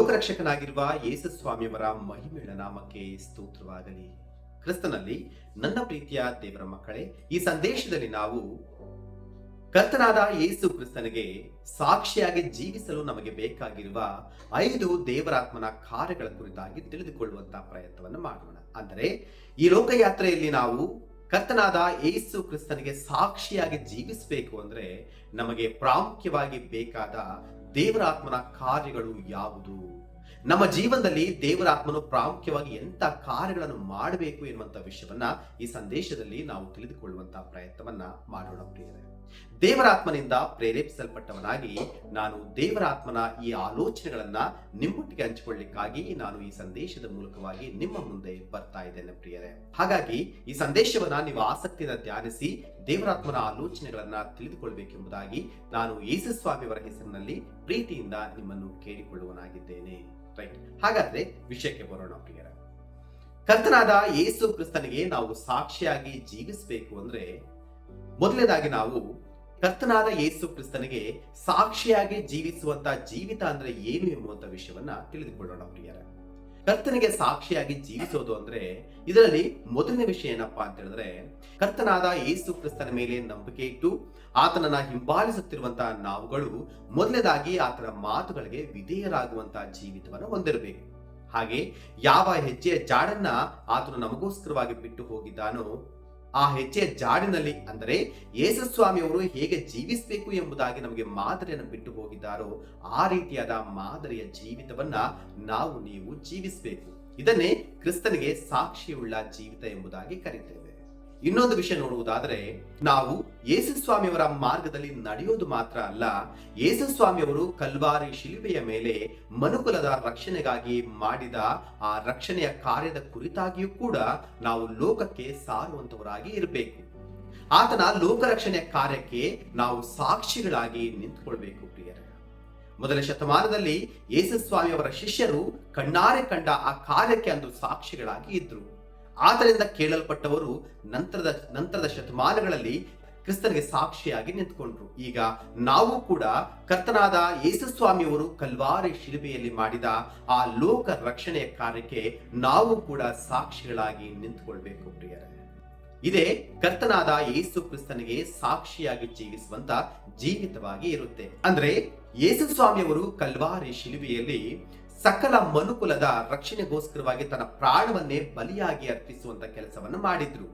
ಲೋಕರಕ್ಷಕನಾಗಿರುವ ಯೇಸು ಸ್ವಾಮಿಯವರ ಮಹಿಮೆಯ ನಾಮಕ್ಕೆ ಸ್ತೋತ್ರವಾಗಲಿ. ಕ್ರಿಸ್ತನಲ್ಲಿ ನನ್ನ ಪ್ರೀತಿಯ ದೇವರ ಮಕ್ಕಳೇ, ಈ ಸಂದೇಶದಲ್ಲಿ ನಾವು ಕರ್ತನಾದ ಯೇಸು ಕ್ರಿಸ್ತನಿಗೆ ಸಾಕ್ಷಿಯಾಗಿ ಜೀವಿಸಲು ನಮಗೆ ಬೇಕಾಗಿರುವ ಐದು ದೇವರಾತ್ಮನ ಕಾರ್ಯಗಳ ಕುರಿತಾಗಿ ತಿಳಿದುಕೊಳ್ಳುವಂತಹ ಪ್ರಯತ್ನವನ್ನು ಮಾಡೋಣ. ಅಂದರೆ, ಈ ಲೋಕಯಾತ್ರೆಯಲ್ಲಿ ನಾವು ಕರ್ತನಾದ ಏಸು ಕ್ರಿಸ್ತನಿಗೆ ಸಾಕ್ಷಿಯಾಗಿ ಜೀವಿಸಬೇಕು ಅಂದ್ರೆ ನಮಗೆ ಪ್ರಾಮುಖ್ಯವಾಗಿ ಬೇಕಾದ ದೇವರಾತ್ಮನ ಕಾರ್ಯಗಳು ಯಾವುದು? ನಮ್ಮ ಜೀವನದಲ್ಲಿ ದೇವರಾತ್ಮನು ಪ್ರಾಮುಖ್ಯವಾಗಿ ಎಂತ ಕಾರ್ಯಗಳನ್ನು ಮಾಡಬೇಕು ಎನ್ನುವಂತ ವಿಷಯವನ್ನ ಈ ಸಂದೇಶದಲ್ಲಿ ನಾವು ತಿಳಿದುಕೊಳ್ಳುವಂತಹ ಪ್ರಯತ್ನವನ್ನ ಮಾಡೋಣ ಪ್ರಿಯರೇ. ದೇವರಾತ್ಮನಿಂದ ಪ್ರೇರೇಪಿಸಲ್ಪಟ್ಟವನಾಗಿ ನಾನು ದೇವರಾತ್ಮನ ಈ ಆಲೋಚನೆಗಳನ್ನ ನಿಮ್ಮೊಟ್ಟಿಗೆ ಹಂಚಿಕೊಳ್ಳಿಕ್ಕಾಗಿ ನಾನು ಈ ಸಂದೇಶದ ಮೂಲಕವಾಗಿ ನಿಮ್ಮ ಮುಂದೆ ಬರ್ತಾ ಇದ್ದೇನೆ ಪ್ರಿಯರೇ. ಹಾಗಾಗಿ ಈ ಸಂದೇಶವನ್ನ ನೀವು ಆಸಕ್ತಿಯಿಂದ ಧ್ಯಾನಿಸಿ ದೇವರಾತ್ಮನ ಆಲೋಚನೆಗಳನ್ನ ತಿಳಿದುಕೊಳ್ಬೇಕೆಂಬುದಾಗಿ ನಾನು ಯೇಸು ಸ್ವಾಮಿಯವರ ಹೆಸರಿನಲ್ಲಿ ಪ್ರೀತಿಯಿಂದ ನಿಮ್ಮನ್ನು ಕೇಳಿಕೊಳ್ಳುವನಾಗಿದ್ದೇನೆ. ರೈಟ್ ಹಾಗಾದ್ರೆ ವಿಷಯಕ್ಕೆ ಬರೋಣ ಪ್ರಿಯರ ಕರ್ತನಾದ ಯೇಸು ಕ್ರಿಸ್ತನಿಗೆ ನಾವು ಸಾಕ್ಷಿಯಾಗಿ ಜೀವಿಸಬೇಕು ಅಂದ್ರೆ ಮೊದಲನೇದಾಗಿ ನಾವು ಕರ್ತನಾದ ಯೇಸು ಕ್ರಿಸ್ತನಿಗೆ ಸಾಕ್ಷಿಯಾಗಿ ಜೀವಿಸುವಂತ ಜೀವಿತ ಅಂದ್ರೆ ಏನು ಎಂಬುವಂತ ವಿಷಯವನ್ನ ತಿಳಿದುಕೊಳ್ಳೋಣ ಪ್ರಿಯರ. ಕರ್ತನಿಗೆ ಸಾಕ್ಷಿಯಾಗಿ ಜೀವಿಸೋದು ಅಂದ್ರೆ ಇದರಲ್ಲಿ ಮೊದಲನೇ ವಿಷಯ ಏನಪ್ಪಾ ಅಂತ ಹೇಳಿದ್ರೆ, ಕರ್ತನಾದ ಯೇಸು ಕ್ರಿಸ್ತನ ಮೇಲೆ ನಂಬಿಕೆ ಇಟ್ಟು ಆತನನ್ನ ಹಿಂಬಾಲಿಸುತ್ತಿರುವಂತಹ ನಾವುಗಳು ಮೊದಲನೇದಾಗಿ ಆತನ ಮಾತುಗಳಿಗೆ ವಿಧೇಯರಾಗುವಂತಹ ಜೀವಿತವನ್ನು ಹೊಂದಿರಬೇಕು. ಹಾಗೆ ಯಾವ ಹೆಜ್ಜೆಯ ಜಾಡನ್ನ ಆತನು ನಮಗೋಸ್ಕರವಾಗಿ ಬಿಟ್ಟು ಹೋಗಿದ್ದಾನೋ ಆ ಹೆಜ್ಜೆಯ ಜಾಡಿನಲ್ಲಿ ಅಂದರೆ ಯೇಸಸ್ವಾಮಿಯವರು ಹೇಗೆ ಜೀವಿಸಬೇಕು ಎಂಬುದಾಗಿ ನಮಗೆ ಮಾದರಿಯನ್ನು ಬಿಟ್ಟು ಹೋಗಿದ್ದಾರೋ ಆ ರೀತಿಯಾದ ಮಾದರಿಯ ಜೀವಿತವನ್ನ ನಾವು ನೀವು ಜೀವಿಸಬೇಕು. ಇದನ್ನೇ ಕ್ರಿಸ್ತನಿಗೆ ಸಾಕ್ಷಿಯುಳ್ಳ ಜೀವಿತ ಎಂಬುದಾಗಿ ಕರೀತೇವೆ. ಇನ್ನೊಂದು ವಿಷಯ ನೋಡುವುದಾದರೆ, ನಾವು ಯೇಸುಸ್ವಾಮಿಯವರ ಮಾರ್ಗದಲ್ಲಿ ನಡೆಯೋದು ಮಾತ್ರ ಅಲ್ಲ, ಯೇಸುಸ್ವಾಮಿಯವರು ಕಲ್ವಾರಿ ಶಿಲ್ಪೆಯ ಮೇಲೆ ಮನುಕುಲದ ರಕ್ಷಣೆಗಾಗಿ ಮಾಡಿದ ಆ ರಕ್ಷಣೆಯ ಕಾರ್ಯದ ಕುರಿತಾಗಿಯೂ ಕೂಡ ನಾವು ಲೋಕಕ್ಕೆ ಸಾರುವಂತವರಾಗಿ ಇರಬೇಕು. ಆತನ ಲೋಕ ರಕ್ಷಣೆಯ ಕಾರ್ಯಕ್ಕೆ ನಾವು ಸಾಕ್ಷಿಗಳಾಗಿ ನಿಂತುಕೊಳ್ಬೇಕು ಪ್ರಿಯರೇ. ಮೊದಲ ಶತಮಾನದಲ್ಲಿ ಯೇಸುಸ್ವಾಮಿಯವರ ಶಿಷ್ಯರು ಕಣ್ಣಾರೆ ಕಂಡ ಆ ಕಾರ್ಯಕ್ಕೆ ಅಂದು ಸಾಕ್ಷಿಗಳಾಗಿ ಇದ್ರು. ಆದ್ದರಿಂದ ಕೇಳಲ್ಪಟ್ಟವರು ನಂತರದ ನಂತರದ ಶತಮಾನಗಳಲ್ಲಿ ಕ್ರಿಸ್ತನಿಗೆ ಸಾಕ್ಷಿಯಾಗಿ ನಿಂತ್ಕೊಂಡ್ರು. ಈಗ ನಾವು ಕೂಡ ಕರ್ತನಾದ ಯೇಸುಸ್ವಾಮಿಯವರು ಕಲ್ವಾರಿ ಶಿಲ್ಬೆಯಲ್ಲಿ ಮಾಡಿದ ಆ ಲೋಕ ರಕ್ಷಣೆಯ ಕಾರ್ಯಕ್ಕೆ ನಾವು ಕೂಡ ಸಾಕ್ಷಿಗಳಾಗಿ ನಿಂತ್ಕೊಳ್ಬೇಕು ಪ್ರಿಯರೇ. ಇದೇ ಕರ್ತನಾದ ಯೇಸು ಕ್ರಿಸ್ತನಿಗೆ ಸಾಕ್ಷಿಯಾಗಿ ಜೀವಿಸುವಂತ ಜೀವಿತವಾಗಿ ಇರುತ್ತೆ. ಅಂದ್ರೆ ಯೇಸು ಸ್ವಾಮಿಯವರು ಕಲ್ವಾರಿ ಶಿಲುಬೆಯಲ್ಲಿ ಸಕಲ ಮನುಕುಲದ ರಕ್ಷಣೆಗೋಸ್ಕರವಾಗಿ ತನ್ನ ಪ್ರಾಣವನ್ನೇ ಬಲಿಯಾಗಿ ಅರ್ಪಿಸುವಂತ ಕೆಲಸವನ್ನು ಮಾಡಿದ್ರು.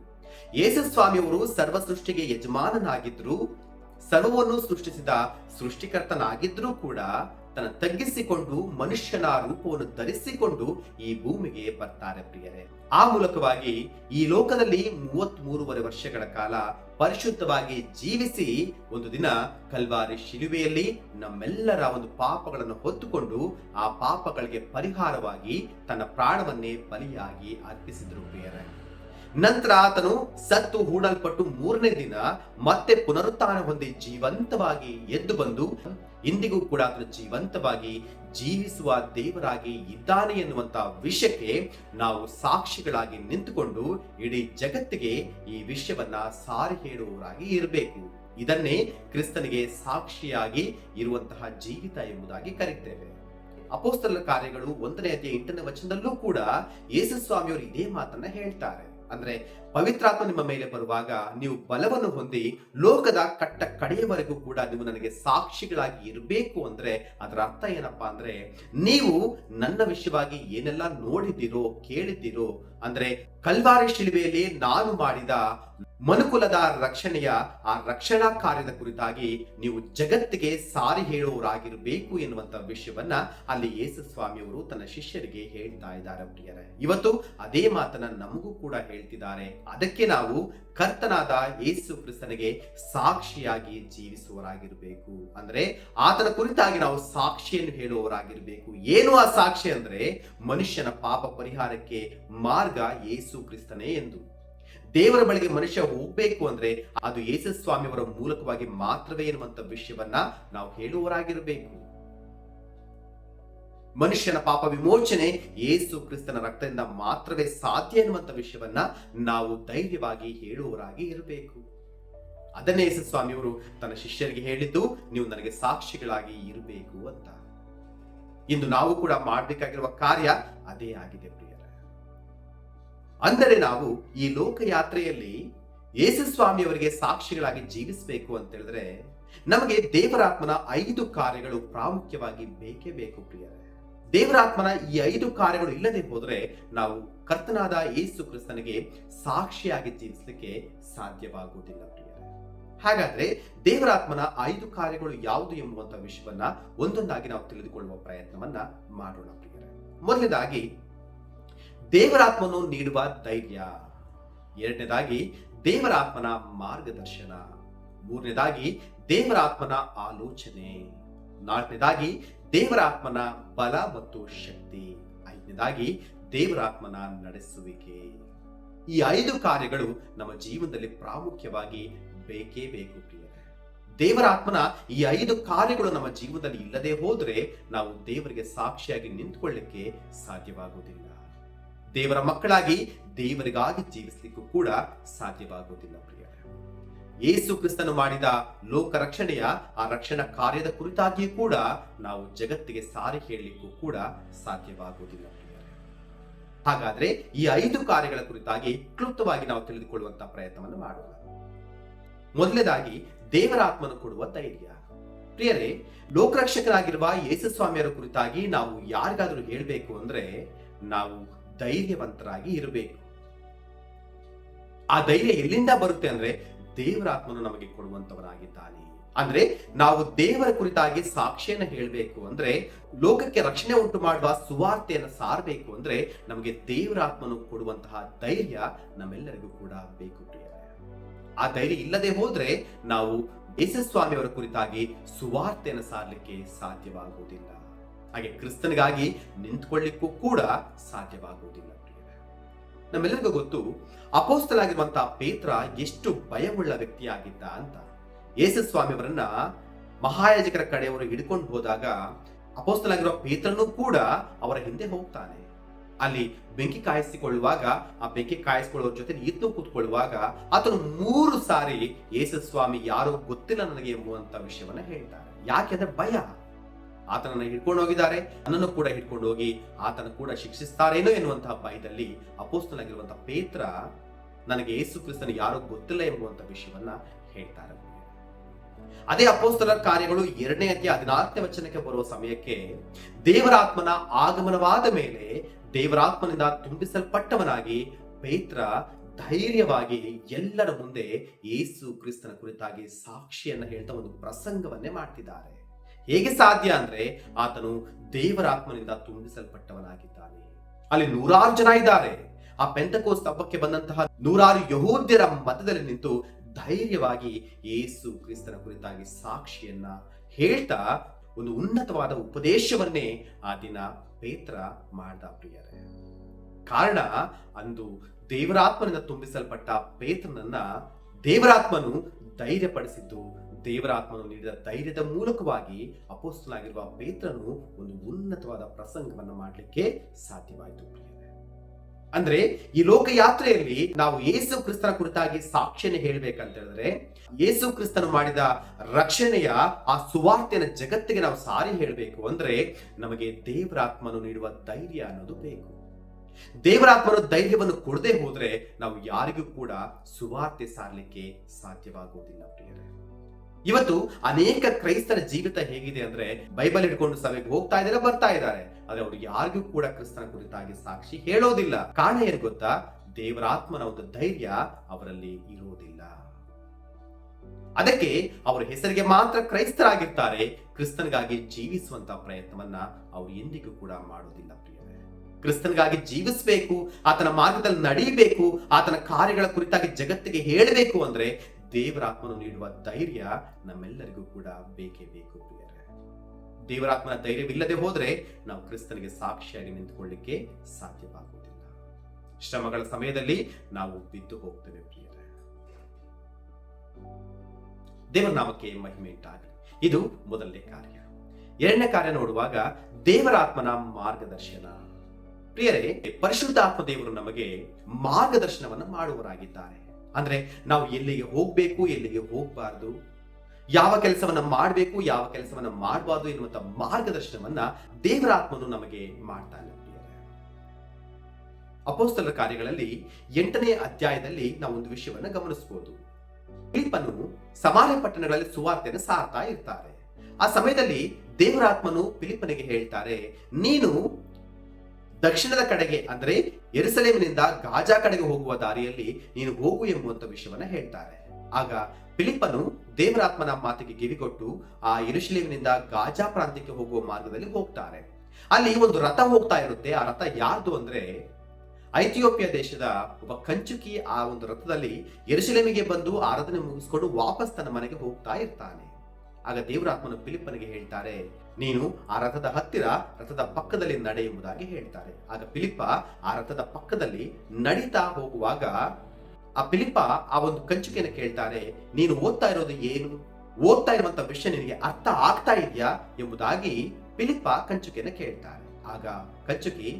ಯೇಸು ಸ್ವಾಮಿಯವರು ಸರ್ವ ಸೃಷ್ಟಿಗೆ ಯಜಮಾನನಾಗಿದ್ರು, ಸರ್ವವನ್ನು ಸೃಷ್ಟಿಸಿದ ಸೃಷ್ಟಿಕರ್ತನಾಗಿದ್ರೂ ಕೂಡ ತನ್ನ ತಗ್ಗಿಸಿಕೊಂಡು ಮನುಷ್ಯನ ರೂಪವನ್ನು ಧರಿಸಿಕೊಂಡು ಈ ಭೂಮಿಗೆ ಬರ್ತಾರೆ ಪ್ರಿಯರೇ. ಆ ಮೂಲಕವಾಗಿ ಈ ಲೋಕದಲ್ಲಿ ಮೂವತ್ತ್ ಮೂರುವರೆ ವರ್ಷಗಳ ಕಾಲ ಪರಿಶುದ್ಧವಾಗಿ ಜೀವಿಸಿ ಒಂದು ದಿನ ಕಲ್ವಾರಿ ಶಿಲುವೆಯಲ್ಲಿ ನಮ್ಮೆಲ್ಲರ ಒಂದು ಪಾಪಗಳನ್ನು ಹೊತ್ತುಕೊಂಡು ಆ ಪಾಪಗಳಿಗೆ ಪರಿಹಾರವಾಗಿ ತನ್ನ ಪ್ರಾಣವನ್ನೇ ಬಲಿಯಾಗಿ ಅರ್ಪಿಸಿದ್ರು ಪ್ರಿಯರೇ. ನಂತರ ಆತನು ಸತ್ತು ಹೂಡಲ್ಪಟ್ಟು ಮೂರನೇ ದಿನ ಮತ್ತೆ ಪುನರುತ್ಥಾನ ಹೊಂದಿ ಜೀವಂತವಾಗಿ ಎದ್ದು ಬಂದು ಇಂದಿಗೂ ಕೂಡ ಆತನು ಜೀವಂತವಾಗಿ ಜೀವಿಸುವ ದೇವರಾಗಿ ಇದ್ದಾನೆ ಎನ್ನುವಂತ ವಿಷಯಕ್ಕೆ ನಾವು ಸಾಕ್ಷಿಗಳಾಗಿ ನಿಂತುಕೊಂಡು ಇಡೀ ಜಗತ್ತಿಗೆ ಈ ವಿಷಯವನ್ನ ಸಾರಿ ಹೇಳುವವರಾಗಿ ಇರಬೇಕು. ಇದನ್ನೇ ಕ್ರಿಸ್ತನಿಗೆ ಸಾಕ್ಷಿಯಾಗಿ ಇರುವಂತಹ ಜೀವಿತ ಎಂಬುದಾಗಿ ಕರೀತೇವೆ. ಅಪೋಸ್ತಲ ಕಾರ್ಯಗಳು ಒಂದನೇ ಅಧ್ಯಾಯ ಎಂಟನೇ ವಚನದಲ್ಲೂ ಕೂಡ ಯೇಸು ಸ್ವಾಮಿಯವರು ಇದೇ ಮಾತನ್ನ ಹೇಳ್ತಾರೆ. ಅಂದ್ರೆ ಪವಿತ್ರಾತ್ಮ ನಿಮ್ಮ ಮೇಲೆ ಬರುವಾಗ ನೀವು ಬಲವನ್ನು ಹೊಂದಿ ಲೋಕದ ಕಟ್ಟ ಕಡೆಯವರೆಗೂ ಕೂಡ ನೀವು ನನಗೆ ಸಾಕ್ಷಿಗಳಾಗಿ ಇರಬೇಕು ಅಂದ್ರೆ ಅದರ ಅರ್ಥ ಏನಪ್ಪಾ ಅಂದ್ರೆ ನೀವು ನನ್ನ ವಿಷಯವಾಗಿ ಏನೆಲ್ಲ ನೋಡಿದ್ದೀರೋ, ಕೇಳಿದ್ದೀರೋ, ಅಂದ್ರೆ ಕಲ್ವಾರಿ ಶಿಲುಬೆಯಲ್ಲಿ ನಾನು ಮಾಡಿದ ಮನುಕುಲದ ರಕ್ಷಣೆಯ ಆ ರಕ್ಷಣಾ ಕಾರ್ಯದ ಕುರಿತಾಗಿ ನೀವು ಜಗತ್ತಿಗೆ ಸಾರಿ ಹೇಳುವವರಾಗಿರಬೇಕು ಎನ್ನುವಂತ ವಿಷಯವನ್ನ ಅಲ್ಲಿ ಯೇಸು ಸ್ವಾಮಿಯವರು ತನ್ನ ಶಿಷ್ಯರಿಗೆ ಹೇಳ್ತಾ ಇದ್ದಾರೆ ಪ್ರಿಯರೇ ಇವತ್ತು ಅದೇ ಮಾತನ್ನ ನಮಗೂ ಕೂಡ ಹೇಳ್ತಿದ್ದಾರೆ. ಅದಕ್ಕೆ ನಾವು ಕರ್ತನಾದ ಏಸು ಕ್ರಿಸ್ತನಿಗೆ ಸಾಕ್ಷಿಯಾಗಿ ಜೀವಿಸುವವರಾಗಿರಬೇಕು. ಅಂದ್ರೆ ಆತನ ಕುರಿತಾಗಿ ನಾವು ಸಾಕ್ಷಿಯನ್ನು ಹೇಳುವವರಾಗಿರಬೇಕು. ಏನು ಆ ಸಾಕ್ಷಿ ಅಂದ್ರೆ? ಮನುಷ್ಯನ ಪಾಪ ಪರಿಹಾರಕ್ಕೆ ಮಾರ್ಗ ಏಸು ಕ್ರಿಸ್ತನೇ ಎಂದು. ದೇವರ ಬಳಿಗೆ ಮನುಷ್ಯ ಹೋಗ್ಬೇಕು ಅಂದ್ರೆ ಅದು ಯೇಸು ಸ್ವಾಮಿಯವರ ಮೂಲಕವಾಗಿ ಮಾತ್ರವೇ ಎನ್ನುವಂತ ವಿಷಯವನ್ನ ನಾವು ಹೇಳುವವರಾಗಿರಬೇಕು. ಮನುಷ್ಯನ ಪಾಪ ವಿಮೋಚನೆ ಯೇಸು ಕ್ರಿಸ್ತನ ರಕ್ತದಿಂದ ಮಾತ್ರವೇ ಸಾಧ್ಯ ಎನ್ನುವಂಥ ವಿಷಯವನ್ನ ನಾವು ಧೈರ್ಯವಾಗಿ ಹೇಳುವವರಾಗಿ ಇರಬೇಕು. ಅದನ್ನೇ ಯೇಸು ಸ್ವಾಮಿಯವರು ತನ್ನ ಶಿಷ್ಯರಿಗೆ ಹೇಳಿದ್ದು, ನೀವು ನನಗೆ ಸಾಕ್ಷಿಗಳಾಗಿ ಇರಬೇಕು ಅಂತ. ಇಂದು ನಾವು ಕೂಡ ಮಾಡಬೇಕಾಗಿರುವ ಕಾರ್ಯ ಅದೇ ಆಗಿದೆ ಪ್ರಿಯರ. ಅಂದರೆ ನಾವು ಈ ಲೋಕಯಾತ್ರೆಯಲ್ಲಿ ಯೇಸು ಸ್ವಾಮಿಯವರಿಗೆ ಸಾಕ್ಷಿಗಳಾಗಿ ಜೀವಿಸಬೇಕು ಅಂತ ಹೇಳಿದ್ರೆ ನಮಗೆ ದೇವರಾತ್ಮನ ಐದು ಕಾರ್ಯಗಳು ಪ್ರಾಮುಖ್ಯವಾಗಿ ಬೇಕೇ ಬೇಕು ಪ್ರಿಯರೇ. ದೇವರಾತ್ಮನ ಈ ಐದು ಕಾರ್ಯಗಳು ಇಲ್ಲದೆ ಹೋದರೆ ನಾವು ಕರ್ತನಾದ ಯೇಸು ಕ್ರಿಸ್ತನಿಗೆ ಸಾಕ್ಷಿಯಾಗಿ ಜೀವಿಸಲಿಕ್ಕೆ ಸಾಧ್ಯವಾಗುವುದಿಲ್ಲ ಹಾಗಾದ್ರೆ ದೇವರಾತ್ಮನ ಐದು ಕಾರ್ಯಗಳು ಯಾವುದು ಎಂಬುವಂತ ವಿಷಯವನ್ನ ಒಂದೊಂದಾಗಿ ನಾವು ತಿಳಿದುಕೊಳ್ಳುವ ಪ್ರಯತ್ನವನ್ನ ಮಾಡೋಣ ಪ್ರಿಯರೇ. ಮೊದಲನೇದಾಗಿ, ದೇವರಾತ್ಮನು ನೀಡುವ ಧೈರ್ಯ. ಎರಡನೇದಾಗಿ, ದೇವರಾತ್ಮನ ಮಾರ್ಗದರ್ಶನ. ಮೂರನೇದಾಗಿ, ದೇವರಾತ್ಮನ ಆಲೋಚನೆ. ನಾಲ್ಕನೇದಾಗಿ, ದೇವರಾತ್ಮನ ಬಲ ಮತ್ತು ಶಕ್ತಿ. ಐದನೇದಾಗಿ, ದೇವರಾತ್ಮನ ನಡೆಸುವಿಕೆ. ಈ ಐದು ಕಾರ್ಯಗಳು ನಮ್ಮ ಜೀವನದಲ್ಲಿ ಪ್ರಾಮುಖ್ಯವಾಗಿ ಬೇಕೇ ಬೇಕು ಪ್ರಿಯರೇ. ದೇವರಾತ್ಮನ ಈ ಐದು ಕಾರ್ಯಗಳು ನಮ್ಮ ಜೀವನದಲ್ಲಿ ಇಲ್ಲದೆ ಹೋದ್ರೆ ನಾವು ದೇವರಿಗೆ ಸಾಕ್ಷಿಯಾಗಿ ನಿಂತ್ಕೊಳ್ಳಿಕ್ಕೆ ಸಾಧ್ಯವಾಗುವುದಿಲ್ಲ. ದೇವರ ಮಕ್ಕಳಾಗಿ ದೇವರಿಗಾಗಿ ಜೀವಿಸಲಿಕ್ಕೂ ಕೂಡ ಸಾಧ್ಯವಾಗುವುದಿಲ್ಲ ಯೇಸು ಕ್ರಿಸ್ತನು ಮಾಡಿದ ಲೋಕ ರಕ್ಷಣೆಯ ಆ ರಕ್ಷಣಾ ಕಾರ್ಯದ ಕುರಿತಾಗಿಯೂ ಕೂಡ ನಾವು ಜಗತ್ತಿಗೆ ಸಾರಿ ಹೇಳಲಿಕ್ಕೂ ಕೂಡ ಸಾಧ್ಯವಾಗುವುದಿಲ್ಲ ಹಾಗಾದ್ರೆ ಈ ಐದು ಕಾರ್ಯಗಳ ಕುರಿತಾಗಿ ಕ್ಲುಪ್ತವಾಗಿ ನಾವು ತಿಳಿದುಕೊಳ್ಳುವಂತಹ ಪ್ರಯತ್ನವನ್ನು ಮಾಡೋಣ. ಮೊದಲನೇದಾಗಿ ದೇವರಾತ್ಮನು ಕೊಡುವ ಧೈರ್ಯ. ಪ್ರಿಯರೇ, ಲೋಕರಕ್ಷಕರಾಗಿರುವ ಯೇಸು ಸ್ವಾಮಿಯರ ಕುರಿತಾಗಿ ನಾವು ಯಾರಿಗಾದರೂ ಹೇಳಬೇಕು ಅಂದ್ರೆ ನಾವು ಧೈರ್ಯವಂತರಾಗಿ ಇರಬೇಕು. ಆ ಧೈರ್ಯ ಎಲ್ಲಿಂದ ಬರುತ್ತೆ ಅಂದ್ರೆ ದೇವರಾತ್ಮನು ನಮಗೆ ಕೊಡುವಂತವನಾಗಿದ್ದಾನೆ ಅಂದ್ರೆ ನಾವು ದೇವರ ಕುರಿತಾಗಿ ಸಾಕ್ಷಿಯನ್ನ ಹೇಳಬೇಕು ಅಂದ್ರೆ ಲೋಕಕ್ಕೆ ರಕ್ಷಣೆ ಉಂಟು ಮಾಡುವ ಸುವಾರ್ತೆಯನ್ನು ಸಾರಬೇಕು ಅಂದ್ರೆ ನಮಗೆ ದೇವರಾತ್ಮನು ಕೊಡುವಂತಹ ಧೈರ್ಯ ನಮ್ಮೆಲ್ಲರಿಗೂ ಕೂಡ ಬೇಕು ಆ ಧೈರ್ಯ ಇಲ್ಲದೆ ಹೋದ್ರೆ ನಾವು ಯೇಸುಸ್ವಾಮಿಯವರ ಕುರಿತಾಗಿ ಸುವಾರ್ತೆಯನ್ನು ಸಾರಲಿಕ್ಕೆ ಸಾಧ್ಯವಾಗುವುದಿಲ್ಲ. ಹಾಗೆ ಕ್ರಿಸ್ತನಿಗಾಗಿ ನಿಂತ್ಕೊಳ್ಳಿಕ್ಕೂ ಕೂಡ ಸಾಧ್ಯವಾಗುವುದಿಲ್ಲ. ನಮ್ಮೆಲ್ಲರಿಗೂ ಗೊತ್ತು, ಅಪೋಸ್ತಲಾಗಿರುವಂತಹ ಪೇತ್ರ ಎಷ್ಟು ಭಯವುಳ್ಳ ವ್ಯಕ್ತಿಯಾಗಿದ್ದ ಅಂತ. ಯೇಸು ಸ್ವಾಮಿಯವರನ್ನ ಮಹಾಯಾಜಕರ ಕಡೆಯವರು ಹಿಡ್ಕೊಂಡು ಹೋದಾಗ ಅಪೋಸ್ತಲಾಗಿರುವ ಪೇತ್ರನೂ ಕೂಡ ಅವರ ಹಿಂದೆ ಹೋಗ್ತಾನೆ. ಅಲ್ಲಿ ಬೆಂಕಿ ಕಾಯಿಸಿಕೊಳ್ಳುವಾಗ, ಆ ಬೆಂಕಿ ಕಾಯಿಸಿಕೊಳ್ಳುವ ಜೊತೆ ಇದ್ದು ಕೂತ್ಕೊಳ್ಳುವಾಗ ಆತನು ಮೂರು ಸಾರಿ, ಯೇಸು ಸ್ವಾಮಿ, ಯಾರೂ ಗೊತ್ತಿಲ್ಲ ನನಗೆ ಎಂಬುವಂತ ವಿಷಯವನ್ನ ಹೇಳ್ತಾರೆ ಯಾಕೆಂದ್ರೆ ಭಯ. ಆತನನ್ನ ಹಿಡ್ಕೊಂಡು ಹೋಗಿದ್ದಾರೆ. ನನ್ನನ್ನು ಕೂಡ ಹಿಡ್ಕೊಂಡು ಹೋಗಿ ಆತನ ಕೂಡ ಶಿಕ್ಷಿಸ್ತಾರೇನೋ ಎನ್ನುವಂತಹ ಭಯದಲ್ಲಿ ಅಪೋಸ್ತನಾಗಿರುವಂತಹ ಪೇತ್ರ ನನಗೆ ಯೇಸು ಕ್ರಿಸ್ತನ ಯಾರೋ ಗೊತ್ತಿಲ್ಲ ಎಂಬುವಂತ ವಿಷಯವನ್ನ ಹೇಳ್ತಾರೆ ಅದೇ ಅಪೋಸ್ತಲ ಕಾರ್ಯಗಳು ಎರಡನೇ ಅಧ್ಯಾಯ ಹದಿನಾಲ್ಕನೇ ವಚನಕ್ಕೆ ಬರುವ ಸಮಯಕ್ಕೆ ದೇವರಾತ್ಮನ ಆಗಮನವಾದ ಮೇಲೆ ದೇವರಾತ್ಮನಿಂದ ತುಂಬಿಸಲ್ಪಟ್ಟವನಾಗಿ ಪೇತ್ರ ಧೈರ್ಯವಾಗಿ ಎಲ್ಲರ ಮುಂದೆ ಯೇಸು ಕ್ರಿಸ್ತನ ಕುರಿತಾಗಿ ಸಾಕ್ಷಿಯನ್ನ ಹೇಳ್ತಾ ಒಂದು ಪ್ರಸಂಗವನ್ನೇ ಮಾಡ್ತಿದ್ದಾರೆ. ಹೇಗೆ ಸಾಧ್ಯ ಅಂದ್ರೆ ಆತನು ದೇವರಾತ್ಮನಿಂದ ತುಂಬಿಸಲ್ಪಟ್ಟವನಾಗಿದ್ದಾನೆ. ಅಲ್ಲಿ ನೂರಾರು ಜನ ಇದ್ದಾರೆ. ಆ ಪೆಂತಕೋಸ್ ಹಬ್ಬಕ್ಕೆ ಬಂದಂತಹ ನೂರಾರು ಯಹೋದ್ಯರ ಮತದಲ್ಲಿ ನಿಂತು ಧೈರ್ಯವಾಗಿ ಯೇಸು ಕ್ರಿಸ್ತನ ಕುರಿತಾಗಿ ಸಾಕ್ಷಿಯನ್ನ ಹೇಳ್ತಾ ಒಂದು ಉನ್ನತವಾದ ಉಪದೇಶವನ್ನೇ ಆ ದಿನ ಪೇತ್ರ ಮಾಡ್ದ ಪ್ರಿಯರೇ. ಕಾರಣ ಅಂದು ದೇವರಾತ್ಮನಿಂದ ತುಂಬಿಸಲ್ಪಟ್ಟ ಪೇತ್ರನನ್ನ ದೇವರಾತ್ಮನು ಧೈರ್ಯಪಡಿಸಿದ್ದು ದೇವರಾತ್ಮನು ನೀಡಿದ ಧೈರ್ಯದ ಮೂಲಕವಾಗಿ ಅಪೋಸ್ತಲಾಗಿರುವ ಪೇತ್ರನು ಒಂದು ಉನ್ನತವಾದ ಪ್ರಸಂಗವನ್ನು ಮಾಡಲಿಕ್ಕೆ ಸಾಧ್ಯವಾಯಿತು ಅಂದ್ರೆ ಈ ಲೋಕ ಯಾತ್ರೆಯಲ್ಲಿ ನಾವು ಯೇಸು ಕ್ರಿಸ್ತನ ಕುರಿತಾಗಿ ಸಾಕ್ಷಿಯನ್ನು ಹೇಳ್ಬೇಕಂತ ಹೇಳಿದ್ರೆ ಯೇಸು ಕ್ರಿಸ್ತನು ಮಾಡಿದ ರಕ್ಷಣೆಯ ಆ ಸುವಾರ್ತೆಯ ಜಗತ್ತಿಗೆ ನಾವು ಸಾರಿ ಹೇಳಬೇಕು ಅಂದ್ರೆ ನಮಗೆ ದೇವರಾತ್ಮನು ನೀಡುವ ಧೈರ್ಯ ಅನ್ನೋದು ಬೇಕು. ದೇವರಾತ್ಮನ ಧೈರ್ಯವನ್ನು ಕೊಡದೆ ಹೋದ್ರೆ ನಾವು ಯಾರಿಗೂ ಕೂಡ ಸುವಾರ್ತೆ ಸಾರಲಿಕ್ಕೆ ಸಾಧ್ಯವಾಗುವುದಿಲ್ಲ, ಪ್ರಿಯರೇ. ಇವತ್ತು ಅನೇಕ ಕ್ರೈಸ್ತರ ಜೀವಿತ ಹೇಗಿದೆ ಅಂದ್ರೆ ಬೈಬಲ್ ಹಿಡ್ಕೊಂಡು ಸಭೆಗೆ ಹೋಗ್ತಾ ಇದ್ದಾರೆ, ಬರ್ತಾ ಇದ್ದಾರೆ. ಆದ್ರೆ ಅವ್ರು ಯಾರಿಗೂ ಕೂಡ ಕ್ರಿಸ್ತನ ಕುರಿತಾಗಿ ಸಾಕ್ಷಿ ಹೇಳೋದಿಲ್ಲ. ಕಾರಣ ಏನು ಗೊತ್ತಾ? ದೇವರಾತ್ಮನ ಒಂದು ಧೈರ್ಯ ಅವರಲ್ಲಿ ಇರೋದಿಲ್ಲ. ಅದಕ್ಕೆ ಅವರ ಹೆಸರಿಗೆ ಮಾತ್ರ ಕ್ರೈಸ್ತರಾಗಿರ್ತಾರೆ. ಕ್ರಿಸ್ತನಿಗಾಗಿ ಜೀವಿಸುವಂತ ಪ್ರಯತ್ನವನ್ನ ಅವರು ಎಂದಿಗೂ ಕೂಡ ಮಾಡೋದಿಲ್ಲ ಪ್ರಿಯರೇ ಕ್ರಿಸ್ತನಿಗಾಗಿ ಜೀವಿಸಬೇಕು, ಆತನ ಮಾರ್ಗದಲ್ಲಿ ನಡೀಬೇಕು ಆತನ ಕಾರ್ಯಗಳ ಕುರಿತಾಗಿ ಜಗತ್ತಿಗೆ ಹೇಳಬೇಕು ಅಂದ್ರೆ ದೇವರಾತ್ಮನು ನೀಡುವ ಧೈರ್ಯ ನಮ್ಮೆಲ್ಲರಿಗೂ ಕೂಡ ಬೇಕೇ ಬೇಕು ಪ್ರಿಯರೇ. ದೇವರಾತ್ಮನ ಧೈರ್ಯವಿಲ್ಲದೆ ಹೋದ್ರೆ ನಾವು ಕ್ರಿಸ್ತನಿಗೆ ಸಾಕ್ಷಿಯಾಗಿ ನಿಂತುಕೊಳ್ಳಿಕ್ಕೆ ಸಾಧ್ಯವಾಗುವುದಿಲ್ಲ. ಶ್ರಮಗಳ ಸಮಯದಲ್ಲಿ ನಾವು ಬಿದ್ದು ಹೋಗ್ತೇವೆ ಪ್ರಿಯರೇ. ದೇವರ ನಾಮಕ್ಕೆ ಮಹಿಮೆ ಇದು ಮೊದಲನೇ ಕಾರ್ಯ. ಎರಡನೇ ಕಾರ್ಯ ನೋಡುವಾಗ ದೇವರಾತ್ಮನ ಮಾರ್ಗದರ್ಶನ. ಪ್ರಿಯರೇ, ಪರಿಶುದ್ಧಾತ್ಮ ದೇವರು ನಮಗೆ ಮಾರ್ಗದರ್ಶನವನ್ನು ಮಾಡುವರಾಗಿದ್ದಾರೆ ಅಂದ್ರೆ ನಾವು ಎಲ್ಲಿಗೆ ಹೋಗ್ಬೇಕು, ಎಲ್ಲಿಗೆ ಹೋಗಬಾರ್ದು, ಯಾವ ಕೆಲಸವನ್ನ ಮಾಡಬೇಕು, ಯಾವ ಕೆಲಸವನ್ನ ಮಾಡಬಾರ್ದು ಎನ್ನುವಂತ ಮಾರ್ಗದರ್ಶನವನ್ನ ದೇವರಾತ್ಮನು ನಮಗೆ ಮಾಡ್ತಾ ಪ್ರಿಯರೇ. ಅಪೋಸ್ತಲರ ಕಾರ್ಯಗಳಲ್ಲಿ ಎಂಟನೇ ಅಧ್ಯಾಯದಲ್ಲಿ ನಾವು ಒಂದು ವಿಷಯವನ್ನು ಗಮನಿಸಬಹುದು ಫಿಲಿಪ್ಪನು ಸಮಾನ ಪಟ್ಟಣಗಳಲ್ಲಿ ಸುವಾರ್ತೆಯನ್ನು ಸಾರ್ತಾ ಇರ್ತಾರೆ ಆ ಸಮಯದಲ್ಲಿ ದೇವರಾತ್ಮನು ಫಿಲಿಪ್ಪನಿಗೆ ಹೇಳ್ತಾರೆ, ನೀನು ದಕ್ಷಿಣದ ಕಡೆಗೆ, ಅಂದ್ರೆ ಎರುಸಲೇಮಿನಿಂದ ಗಾಜಾ ಕಡೆಗೆ ಹೋಗುವ ದಾರಿಯಲ್ಲಿ ನೀನು ಹೋಗು ಎಂಬುವಂತ ವಿಷಯವನ್ನ ಹೇಳ್ತಾರೆ. ಆಗ ಫಿಲಿಪ್ಪನು ದೇವರಾತ್ಮನ ಮಾತಿಗೆ ಕಿವಿಗೊಟ್ಟು ಆ ಎರುಸಲೇಮಿನಿಂದ ಗಾಜಾ ಪ್ರಾಂತ್ಯಕ್ಕೆ ಹೋಗುವ ಮಾರ್ಗದಲ್ಲಿ ಹೋಗ್ತಾರೆ. ಅಲ್ಲಿ ಒಂದು ರಥ ಹೋಗ್ತಾ ಇರುತ್ತೆ. ಆ ರಥ ಯಾರ್ದು ಅಂದ್ರೆ ಐಥಿಯೋಪಿಯಾ ದೇಶದ ಒಬ್ಬ ಕಂಚುಕಿ ಆ ಒಂದು ರಥದಲ್ಲಿ ಎರುಸಲೇಮಿಗೆ ಬಂದು ಆರಾಧನೆ ಮುಗಿಸ್ಕೊಂಡು ವಾಪಸ್ ತನ್ನ ಮನೆಗೆ ಹೋಗ್ತಾ ಇರ್ತಾನೆ. ಆಗ ದೇವರಾತ್ಮನು ಫಿಲಿಪ್ಪನಿಗೆ ಹೇಳ್ತಾರೆ ನೀನು ಆ ರಥದ ಹತ್ತಿರ, ರಥದ ಪಕ್ಕದಲ್ಲಿ ನಡೆ ಎಂಬುದಾಗಿ ಹೇಳ್ತಾರೆ. ಆಗ ಫಿಲಿಪ್ಪ ಆ ರಥದ ಪಕ್ಕದಲ್ಲಿ ನಡೀತಾ ಹೋಗುವಾಗ ಆ ಫಿಲಿಪ್ಪ ಆ ಒಂದು ಕಂಚುಕೆಯನ್ನು ಕೇಳ್ತಾರೆ ನೀನು ಓದ್ತಾ ಇರೋದು ಏನು? ಓದ್ತಾ ಇರುವಂತ ವಿಷಯ ನಿನಗೆ ಅರ್ಥ ಆಗ್ತಾ ಇದೆಯಾ? ಎಂಬುದಾಗಿ ಫಿಲಿಪ್ಪ ಕಂಚುಕೆಯನ್ನು ಕೇಳ್ತಾರೆ ಆಗ ಕಂಚುಕಿ,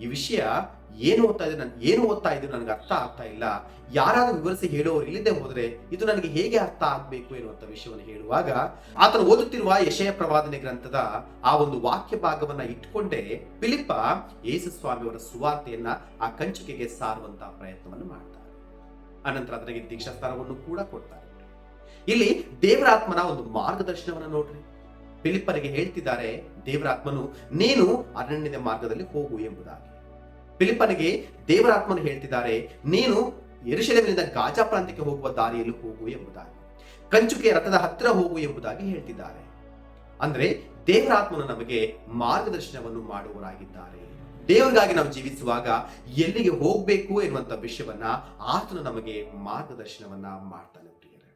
ಈ ವಿಷಯ ಏನು ಓದ್ತಾ ಇದೆ ನಾನು ಏನು ಓದ್ತಾ ಇದ್ದು ನನಗೆ ಅರ್ಥ ಆಗ್ತಾ ಇಲ್ಲ. ಯಾರಾದರೂ ವಿವರಿಸಿ ಹೇಳೋರು ಇಲ್ಲದೆ ಹೋದ್ರೆ ಇದು ನನಗೆ ಹೇಗೆ ಅರ್ಥ ಆಗ್ಬೇಕು ಎನ್ನುವಂತ ವಿಷಯವನ್ನು ಹೇಳುವಾಗ ಆತನು ಓದುತ್ತಿರುವ ಯಶಯ ಪ್ರವಾದನೆ ಗ್ರಂಥದ ಆ ಒಂದು ವಾಕ್ಯ ಭಾಗವನ್ನ ಇಟ್ಕೊಂಡೇ ಪಿಲಿಪ್ಪ ಯೇಸು ಸ್ವಾಮಿಯವರ ಸುವಾರ್ತೆಯನ್ನ ಆ ಕಂಚಿಕೆಗೆ ಸಾರುವಂತಹ ಪ್ರಯತ್ನವನ್ನು ಮಾಡ್ತಾರೆ. ಅನಂತರ ಅದರಿಗೆ ದೀಕ್ಷಾಸ್ಥಾನವನ್ನು ಕೂಡ ಕೊಡ್ತಾರೆ. ಇಲ್ಲಿ ದೇವರಾತ್ಮನ ಒಂದು ಮಾರ್ಗದರ್ಶನವನ್ನು ನೋಡ್ರಿ. ಫಿಲಿಪ್ಪರಿಗೆ ಹೇಳ್ತಿದ್ದಾರೆ, ದೇವರಾತ್ಮನು, ನೀನು ಅರಣ್ಯದ ಮಾರ್ಗದಲ್ಲಿ ಹೋಗು ಎಂಬುದಾಗಿ. ಫಿಲಿಪ್ಪನಿಗೆ ದೇವರಾತ್ಮನು ಹೇಳ್ತಿದ್ದಾರೆ, ನೀನು ಎರುಶಲೇಮಿನಿಂದ ಗಾಜಾ ಪ್ರಾಂತ್ಯಕ್ಕೆ ಹೋಗುವ ದಾರಿಯಲ್ಲಿ ಹೋಗು ಎಂಬುದಾಗಿ. ಕಂಚುಕೆ ರಥದ ಹತ್ತಿರ ಹೋಗು ಎಂಬುದಾಗಿ ಹೇಳ್ತಿದ್ದಾರೆ. ಅಂದ್ರೆ ದೇವರಾತ್ಮನು ನಮಗೆ ಮಾರ್ಗದರ್ಶನವನ್ನು ಮಾಡುವರಾಗಿದ್ದಾರೆ ದೇವರಿಗಾಗಿ ನಾವು ಜೀವಿಸುವಾಗ ಎಲ್ಲಿಗೆ ಹೋಗ್ಬೇಕು ಎನ್ನುವಂತ ವಿಷಯವನ್ನ ಆತನು ನಮಗೆ ಮಾರ್ಗದರ್ಶನವನ್ನ ಮಾಡ್ತಾನೆ ಪ್ರಿಯರೇ.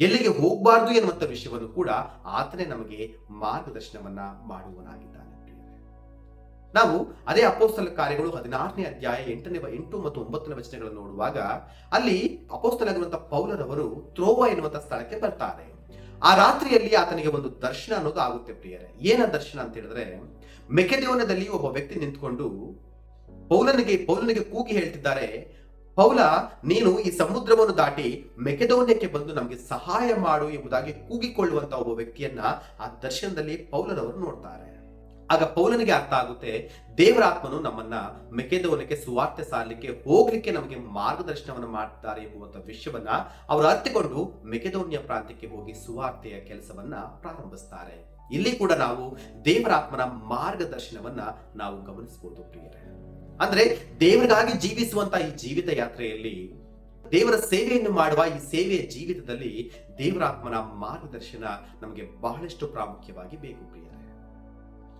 ಎಲ್ಲಿಗೆ ಹೋಗಬಾರ್ದು ಎನ್ನುವಂತ ವಿಷಯವನ್ನು ಕೂಡ ಆತನೇ ನಮಗೆ ಮಾರ್ಗದರ್ಶನವನ್ನ ಮಾಡುವನಾಗಿದ್ದಾನೆ ನಾವು ಅದೇ ಅಪೋಸ್ತಲ ಕಾರ್ಯಗಳು ಹದಿನಾರನೇ ಅಧ್ಯಾಯ ಎಂಟನೇ ಎಂಟು ಮತ್ತು ಒಂಬತ್ತನೇ ವಚನಗಳನ್ನು ನೋಡುವಾಗ ಅಲ್ಲಿ ಅಪೋಸ್ತಲಾಗಿರುವಂತಹ ಪೌಲರವರು ತ್ರೋವ ಎನ್ನುವಂತ ಸ್ಥಳಕ್ಕೆ ಬರ್ತಾರೆ. ಆ ರಾತ್ರಿಯಲ್ಲಿ ಆತನಿಗೆ ಒಂದು ದರ್ಶನ ಅನ್ನೋದು ಆಗುತ್ತೆ ಪ್ರಿಯರೇ. ಏನ ದರ್ಶನ ಅಂತ ಹೇಳಿದ್ರೆ ಮೆಕೆದೇವನದಲ್ಲಿ ಒಬ್ಬ ವ್ಯಕ್ತಿ ನಿಂತ್ಕೊಂಡು ಪೌಲನಿಗೆ ಪೌಲನಿಗೆ ಕೂಗಿ ಹೇಳ್ತಿದ್ದಾರೆ, ಪೌಲ, ನೀನು ಈ ಸಮುದ್ರವನ್ನು ದಾಟಿ ಮೆಕೆದೋನ್ಯಕ್ಕೆ ಬಂದು ನಮಗೆ ಸಹಾಯ ಮಾಡು ಎಂಬುದಾಗಿ ಕೂಗಿಕೊಳ್ಳುವಂತ ಒಬ್ಬ ವ್ಯಕ್ತಿಯನ್ನ ಆ ದರ್ಶನದಲ್ಲಿ ಪೌಲರವರು ನೋಡ್ತಾರೆ. ಆಗ ಪೌಲನಿಗೆ ಅರ್ಥ ಆಗುತ್ತೆ, ದೇವರಾತ್ಮನು ನಮ್ಮನ್ನ ಮೆಕೆದೋನಕ್ಕೆ ಸುವಾರ್ತೆ ಸಾರಲಿಕ್ಕೆ ಹೋಗ್ಲಿಕ್ಕೆ ನಮಗೆ ಮಾರ್ಗದರ್ಶನವನ್ನು ಮಾಡ್ತಾರೆ ಎಂಬುವಂತ ವಿಷಯವನ್ನ ಅವರು ಅರ್ಥಿಕೊಂಡು ಮೆಕೆದೋನಿಯ ಪ್ರಾಂತ್ಯಕ್ಕೆ ಹೋಗಿ ಸುವಾರ್ತೆಯ ಕೆಲಸವನ್ನ ಪ್ರಾರಂಭಿಸ್ತಾರೆ. ಇಲ್ಲಿ ಕೂಡ ನಾವು ದೇವರಾತ್ಮನ ಮಾರ್ಗದರ್ಶನವನ್ನ ನಾವು ಗಮನಿಸಬಹುದು ಪ್ರಿಯರೇ. ಅಂದ್ರೆ ದೇವರಿಗಾಗಿ ಜೀವಿಸುವಂತ ಈ ಜೀವಿತ ಯಾತ್ರೆಯಲ್ಲಿ ದೇವರ ಸೇವೆಯನ್ನು ಮಾಡುವ ಈ ಸೇವೆಯ ಜೀವಿತದಲ್ಲಿ ದೇವರಾತ್ಮನ ಮಾರ್ಗದರ್ಶನ ನಮಗೆ ಬಹಳಷ್ಟು ಪ್ರಾಮುಖ್ಯವಾಗಿ ಬೇಕು ಪ್ರಿಯರೇ.